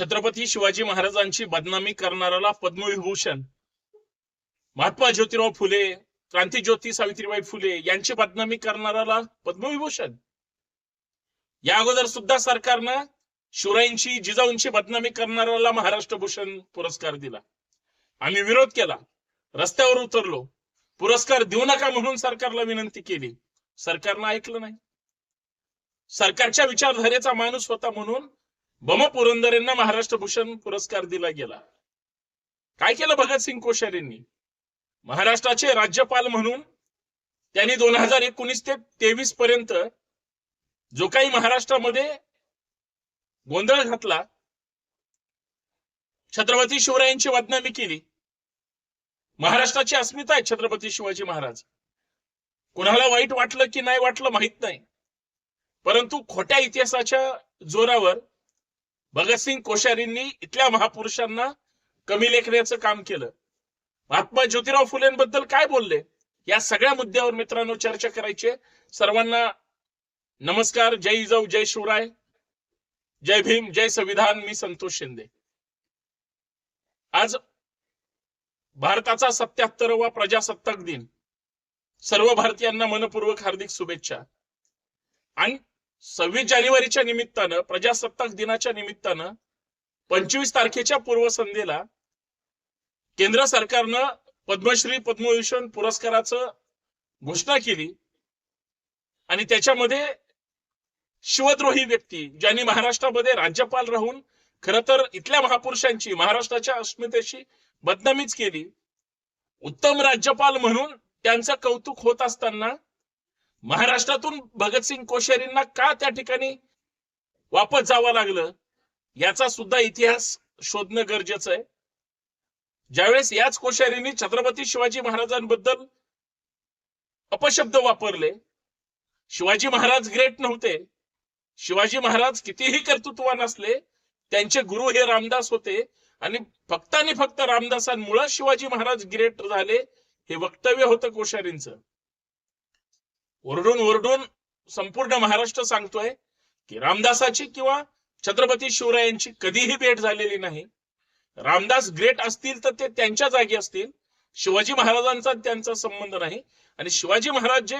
छत्रपती शिवाजी महाराजांची बदनामी करणाऱ्याला पद्मविभूषण. महात्मा ज्योतिराव फुले क्रांतीज्योती सावित्रीबाई फुले यांची बदनामी करणाऱ्याला पद्मविभूषण. या अगोदर सुद्धा सरकारनं शिवरायांची जिजाऊंची बदनामी करणाऱ्याला महाराष्ट्र भूषण पुरस्कार दिला. आम्ही विरोध केला. रस्त्यावर उतरलो. पुरस्कार देऊ नका म्हणून सरकारला विनंती केली. सरकारनं ऐकलं नाही. सरकारच्या विचारधारेचा माणूस होता म्हणून बम पुरंदरेंना महाराष्ट्र भूषण पुरस्कार दिला गेला. काय केलं भगतसिंग कोश्यारींनी? महाराष्ट्राचे राज्यपाल म्हणून त्यांनी दोन हजार एकोणीस ते तेवीस पर्यंत जो काही महाराष्ट्रामध्ये गोंधळ घातला छत्रपती शिवरायांची बदनामी केली. महाराष्ट्राची अस्मिता आहे छत्रपती शिवाजी महाराज. कुणाला वाईट वाटलं की नाही वाटलं माहीत नाही. परंतु खोट्या इतिहासाच्या जोरावर भगतसिंग कोश्यारींनी इथल्या महापुरुषांना कमी लेखण्याचं काम केलं. महात्मा ज्योतिराव फुलेंबद्दल काय बोलले? या सगळ्या मुद्द्यावर मित्रांनो चर्चा करायची सर्वांना नमस्कार जय जाऊ जय शिवराय जय भीम जय संविधान मी संतोष शिंदे. आज भारताचा सत्याहत्तरवा प्रजासत्ताक दिन. सर्व भारतीयांना मनपूर्वक हार्दिक शुभेच्छा. आणि सव्वीस जानेवारीच्या निमित्तानं प्रजासत्ताक दिनाच्या निमित्तानं पंचवीस तारखेच्या पूर्वसंध्येला केंद्र सरकारनं पद्मश्री पद्मभूषण पुरस्काराचं घोषणा केली. आणि त्याच्यामध्ये शिवद्रोही व्यक्ती ज्यांनी महाराष्ट्रामध्ये राज्यपाल राहून खर तर इथल्या महापुरुषांची महाराष्ट्राच्या अस्मितेशी बदनामीच केली. उत्तम राज्यपाल म्हणून त्यांचं कौतुक होत असताना महाराष्ट्रातून भगतसिंग कोश्यारींना का त्या ठिकाणी वापस जावं लागलं? याचा सुद्धा इतिहास शोधणं गरजेचं आहे. ज्यावेळेस याच कोश्यारींनी छत्रपती शिवाजी महाराजांबद्दल अपशब्द वापरले शिवाजी महाराज ग्रेट नव्हते. शिवाजी महाराज कितीही कर्तृत्वान असले त्यांचे गुरु हे रामदास होते आणि फक्त आणि फक्त रामदासांमुळे शिवाजी महाराज ग्रेट झाले हे वक्तव्य होतं कोश्यारींचं. ओरडून ओरडून संपूर्ण महाराष्ट्र सांगतोय की रामदासाची किंवा छत्रपती शिवरायांची कधीही भेट झालेली नाही. रामदास ग्रेट असतील तर ते त्यांच्या जागी असतील. शिवाजी महाराजांचा त्यांचा संबंध नाही. आणि शिवाजी महाराज जे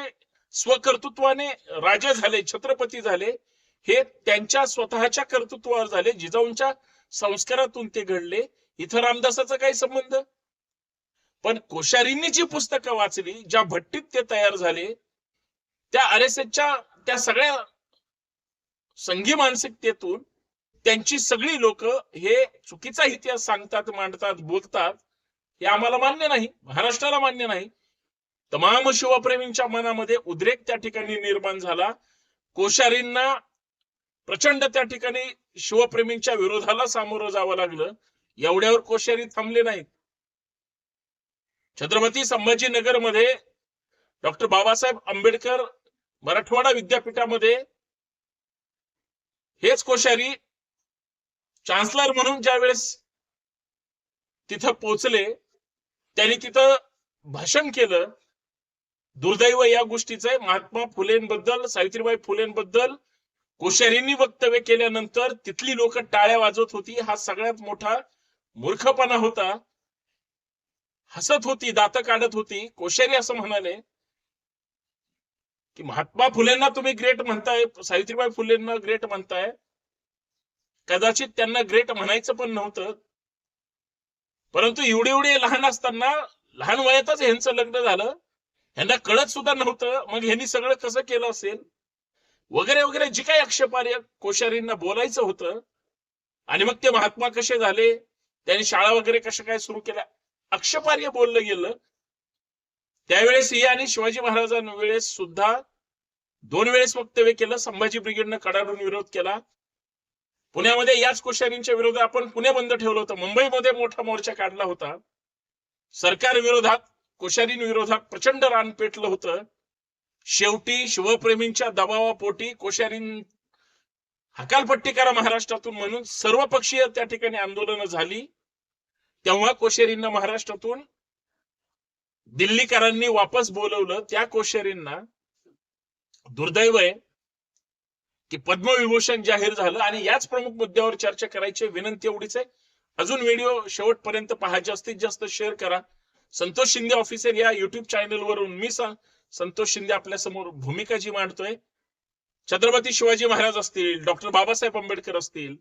स्वकर्तृत्वाने राजे झाले छत्रपती झाले हे त्यांच्या स्वतःच्या कर्तृत्वावर झाले. जिजाऊंच्या संस्कारातून ते घडले. इथं रामदासाचा काही संबंध? पण कोश्यारींनी जी पुस्तकं वाचली ज्या भट्टीत ते तयार झाले त्या आर एस एसच्या त्या सगळ्या संघी मानसिकतेतून त्यांची सगळी लोक हे चुकीचा इतिहास सांगतात मांडतात बोलतात हे आम्हाला मान्य नाही महाराष्ट्राला मान्य नाही. तमाम शिवप्रेमींच्या मनामध्ये उद्रेक त्या ठिकाणी निर्माण झाला. कोश्यारींना प्रचंड त्या ठिकाणी शिवप्रेमींच्या विरोधाला सामोरं जावं लागलं. एवढ्यावर कोश्यारी थांबले नाहीत. छत्रपती संभाजीनगरमध्ये डॉक्टर बाबासाहेब आंबेडकर मराठवाडा विद्यापीठामध्ये हेच कोश्यारी चान्सलर म्हणून ज्या वेळेस तिथं पोचले त्यांनी तिथं भाषण केलं. दुर्दैव या गोष्टीचं महात्मा फुलेंबद्दल सावित्रीबाई फुलेंबद्दल कोश्यारींनी वक्तव्य केल्यानंतर तिथली लोक टाळ्या वाजवत होती. हा सगळ्यात मोठा मूर्खपणा होता. हसत होती दात काढत होती. कोश्यारी असं म्हणाले. की महात्मा फुलेंना तुम्ही ग्रेट म्हणताय सावित्रीबाई फुलेंना ग्रेट म्हणताय. कदाचित त्यांना ग्रेट म्हणायचं पण नव्हतं. परंतु एवढे एवढे लहान असताना लहान वयातच ह्यांचं लग्न झालं. ह्यांना कळत सुद्धा नव्हतं. मग ह्यांनी सगळं कसं केलं असेल? वगैरे वगैरे जी काही अक्षपार्य कोश्यारींना बोलायचं होतं. आणि मग ते महात्मा कसे झाले? त्यांनी शाळा वगैरे कशा काय सुरू केल्या? अक्षपार्य बोललं गेलं. त्यावेळेस ही आणि शिवाजी महाराजांवेळेस सुद्धा दोन वेळेस वक्तव्य केलं संभाजी ब्रिगेडनं कडाडून विरोध केला. पुण्यामध्ये याच कोश्यारींच्या विरोधात आपण पुणे बंद ठेवलं होतं. मुंबईमध्ये मोठा मोर्चा काढला होता. सरकार विरोधात कोश्यारीं विरोधात प्रचंड रान पेटलं होतं. शेवटी शिवप्रेमींच्या दबावापोटी कोश्यारीं हकालपट्टी करा महाराष्ट्रातून म्हणून सर्व पक्षीय त्या ठिकाणी आंदोलनं झाली. तेव्हा कोश्यारींना महाराष्ट्रातून दिल्लीकरांनी वापस बोलवलं. त्या कोश्यारींना दुर्दैव आहे की पद्मविभूषण जाहीर झालं आणि याच प्रमुख मुद्द्यावर चर्चा करायची विनंती एवढीच आहे. अजून व्हिडिओ शेवटपर्यंत पहा. जास्तीत जास्त शेअर करा. संतोष शिंदे ऑफिसर या युट्यूब चॅनल वरून मी सांग संतोष शिंदे आपल्यासमोर भूमिका जी मांडतोय. छत्रपती शिवाजी महाराज असतील डॉक्टर बाबासाहेब आंबेडकर असतील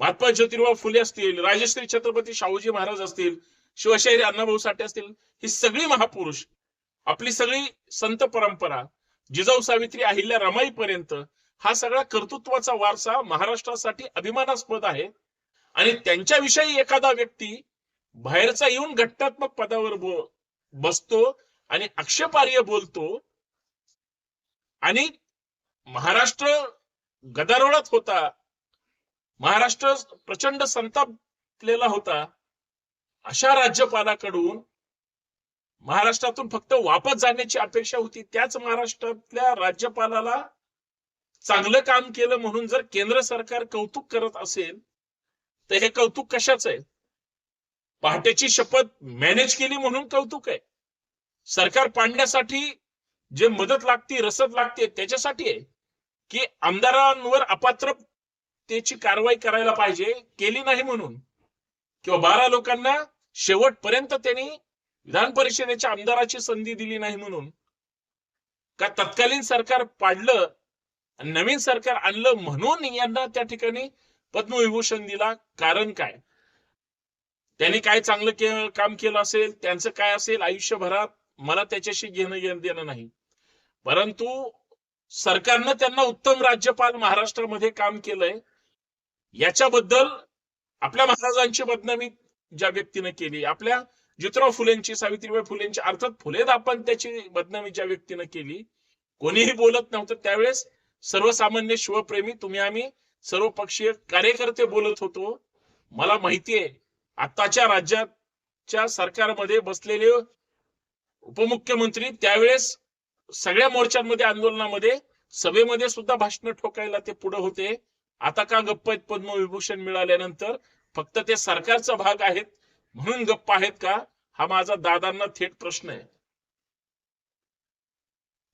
महात्मा ज्योतिराव फुले असतील राजश्री छत्रपती शाहूजी महाराज असतील शिवशाहीर अण्णाभाऊ साठे असतील ही सगळी महापुरुष आपली सगळी संत परंपरा जिजाऊ सावित्री अहिल्या रमाईपर्यंत हा सगळा कर्तृत्वाचा वारसा महाराष्ट्रासाठी अभिमानास्पद आहे. आणि त्यांच्याविषयी एखादा व्यक्ती बाहेरचा येऊन घटनात्मक पदावर बसतो आणि आक्षेपार्ह बोलतो आणि महाराष्ट्र गदारोळात होता. महाराष्ट्र प्रचंड संतापलेला होता. अशा राज्यपालाकडून महाराष्ट्रातून फक्त वापस जाण्याची अपेक्षा होती. त्याच महाराष्ट्रातल्या राज्यपालाला चांगलं काम केलं म्हणून जर केंद्र सरकार कौतुक करत असेल तर हे कौतुक कशाच आहे? पहाटेची शपथ मॅनेज केली म्हणून कौतुक आहे. सरकार पाडण्यासाठी जे मदत लागते रसद लागते त्याच्यासाठी आहे की आमदारांवर अपात्रतेची कारवाई करायला पाहिजे केली नाही म्हणून. किंवा बारा लोकांना शेवटपर्यंत त्यांनी विधान परिषदेच्या आमदाराची संधी दिली नाही म्हणून का तत्कालीन सरकार पाडलं नवीन सरकार आणलं म्हणून यांना त्या ठिकाणी पद्मविभूषण दिला? कारण काय? त्यांनी काय चांगलं के- काम केलं असेल? त्यांचं काय असेल? आयुष्यभरात मला त्याच्याशी घेणं घेणं देणं नाही. परंतु सरकारनं त्यांना उत्तम राज्यपाल महाराष्ट्रामध्ये काम केलंय. याच्याबद्दल आपल्या महाराजांची बदनामी ज्या व्यक्तीने केली आपल्या ज्योतिराव फुलेंची सावित्रीबाई फुलेंची अर्थात फुले आपण त्याची बदनामी ज्या व्यक्तीनं केली कोणीही बोलत नव्हतं. त्यावेळेस सर्वसामान्य शिवप्रेमी तुम्ही आम्ही सर्व पक्षीय कार्यकर्ते बोलत होतो. मला माहितीये आताच्या राज्याच्या सरकारमध्ये बसलेले उपमुख्यमंत्री त्यावेळेस सगळ्या मोर्चांमध्ये आंदोलनामध्ये सभेमध्ये सुद्धा भाषण ठोकायला ते पुढे होते. आता का गप्प आहेत पद्मविभूषण मिळाल्यानंतर? फक्त ते सरकारचा भाग आहेत. म्हणून गप्प आहेत का? हा माझा दादांना थेट प्रश्न आहे.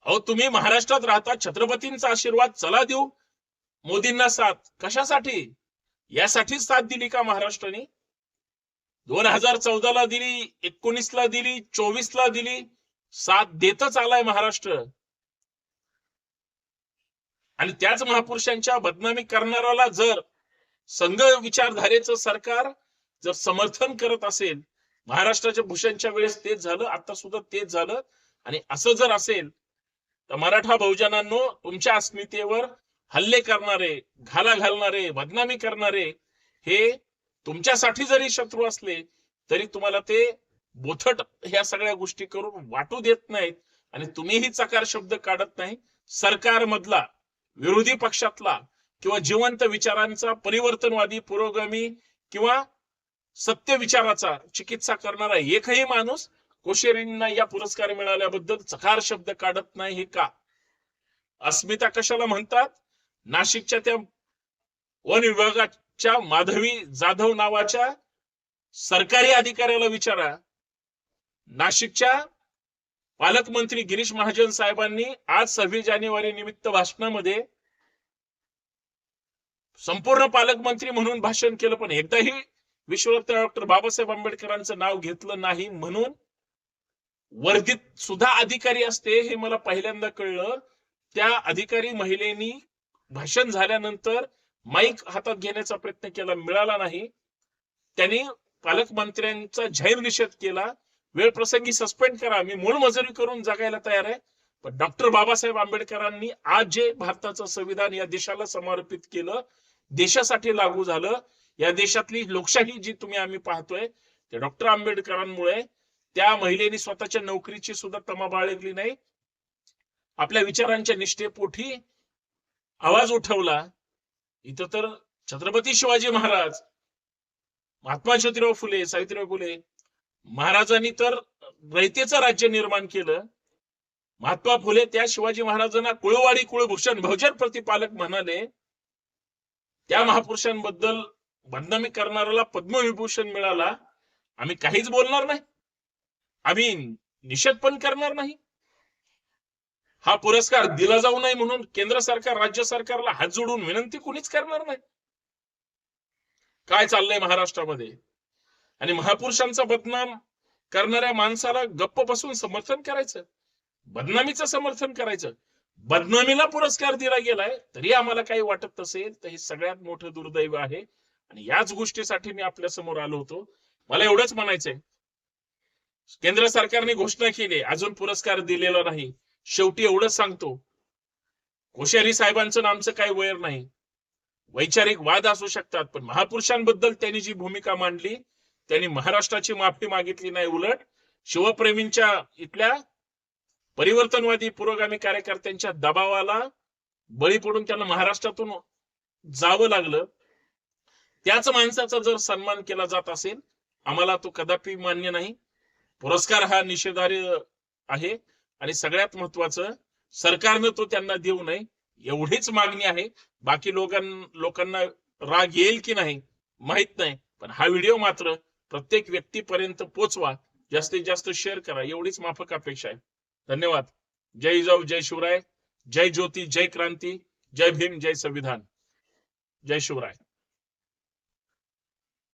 अहो तुम्ही महाराष्ट्रात राहता छत्रपतींचा आशीर्वाद चला देऊ. मोदींना साथ. कशासाठी? यासाठीच साथ दिली का महाराष्ट्राने? दोन हजार चौदाला दिली एकोणीसला दिली चोवीसला दिली. साथ देतच आलाय महाराष्ट्र. आणि त्याच महापुरुषांच्या बदनामी करणाऱ्याला जर संघ विचारधारेचं सरकार जर समर्थन करत असेल महाराष्ट्राच्या भूषणच्या वेळेस तेच झालं आता सुद्धा तेच झालं. आणि असं जर असेल तर मराठा बहुजनांनो तुमच्या अस्मितेवर हल्ले करणारे घाला घालणारे बदनामी करणारे हे तुमच्यासाठी जरी शत्रू असले तरी तुम्हाला ते बोथट ह्या सगळ्या गोष्टी करून वाटू देत नाहीत. आणि तुम्हीही चकार शब्द काढत नाही. सरकारमधला विरोधी पक्षातला किंवा जिवंत विचारांचा परिवर्तनवादी पुरोगामी किंवा सत्य विचाराचा चिकित्सा करणारा एकही माणूस कोशेरींना या पुरस्कार मिळाल्याबद्दल चकार शब्द काढत नाही हे का? अस्मिता कशाला म्हणतात? नाशिकच्या त्या वन विभागाच्या माधवी जाधव नावाच्या सरकारी अधिकाऱ्याला विचारा. नाशिकच्या पालकमंत्री गिरीश महाजन साहेबांनी आज सव्वीस जानेवारी निमित्त भाषणामध्ये संपूर्ण पालकमंत्री म्हणून भाषण केलं पण एकदाही विश्वरत्न डॉक्टर बाबासाहेब आंबेडकरांचं नाव घेतलं नाही म्हणून वर्दीत सुद्धा अधिकारी असते हे मला पहिल्यांदा कळलं. त्या अधिकारी महिलेनी भाषण झाल्यानंतर माईक हातात घेण्याचा प्रयत्न केला मिळाला नाही. त्यांनी पालकमंत्र्यांचा जाहीर निषेध केला. वेळ प्रसंगी सस्पेंड करा मी मूळ मजुरी करून जगायला तयार आहे. पण डॉक्टर बाबासाहेब आंबेडकरांनी आज जे भारताचं संविधान या देशाला समर्पित केलं देशासाठी लागू झालं या देशातली लोकशाही जी तुम्ही आम्ही पाहतोय ते डॉक्टर आंबेडकरांमुळे त्या महिलेनी स्वतःच्या नोकरीची सुद्धा तमा बाळगली नाही. आपल्या विचारांच्या निष्ठेपोटी आवाज उठवला. इथं तर छत्रपती शिवाजी महाराज महात्मा ज्योतिराव फुले सावित्रीबाई फुले महाराजांनी तर रयतेचं राज्य निर्माण केलं. महात्मा फुले त्या शिवाजी महाराजांना कुळवाडी कुळभूषण बहुजन प्रतिपालक म्हणाले. त्या महापुरुषांबद्दल बदनामी करणाऱ्याला पद्मविभूषण मिळाला आम्ही काहीच बोलणार नाही. आम्ही निषेध पण करणार नाही. हा पुरस्कार दिला जाऊ नये म्हणून केंद्र सरकार राज्य सरकारला हात जोडून विनंती कुणीच करणार नाही. काय चाललंय महाराष्ट्रामध्ये? आणि महापुरुषांचा बदनाम करणाऱ्या माणसाला गप्प बसून समर्थन करायचं? बदनामीचं समर्थन करायचं? बदनामीला पुरस्कार दिला गेलाय तरी आम्हाला काही वाटत असेल तर हे सगळ्यात मोठं दुर्दैव आहे. आणि याच गोष्टीसाठी मी आपल्यासमोर आलो होतो. मला एवढंच म्हणायचंय. केंद्र सरकारने घोषणा केली अजून पुरस्कार दिलेला नाही. शेवटी एवढंच सांगतो. कोश्यारी साहेबांचं नामचं काही वैर नाही. वैचारिक वाद असू शकतात पण महापुरुषांबद्दल त्यांनी जी भूमिका मांडली त्यांनी महाराष्ट्राची माफी मागितली नाही उलट शिवप्रेमींच्या इथल्या परिवर्तनवादी पुरोगामी कार्यकर्त्यांच्या दबावाला बळी पडून त्यांना महाराष्ट्रातून जावं लागलं. त्याच माणसाचा जर सन्मान केला जात असेल आम्हाला तो कदापि मान्य नाही. पुरस्कार हा निषेधार्ह आहे आणि सगळ्यात महत्वाचं सरकारनं तो त्यांना देऊ नये एवढीच मागणी आहे. बाकी लोकां लोकांना राग येईल की नाही माहीत नाही. पण हा व्हिडिओ मात्र प्रत्येक व्यक्तीपर्यंत पोचवा जास्तीत जास्त शेअर करा एवढीच माफक अपेक्षा आहे. धन्यवाद. जय जाऊ जय शिवराय. जय ज्योती जय क्रांती. जय भीम जय संविधान. जय शिवराय.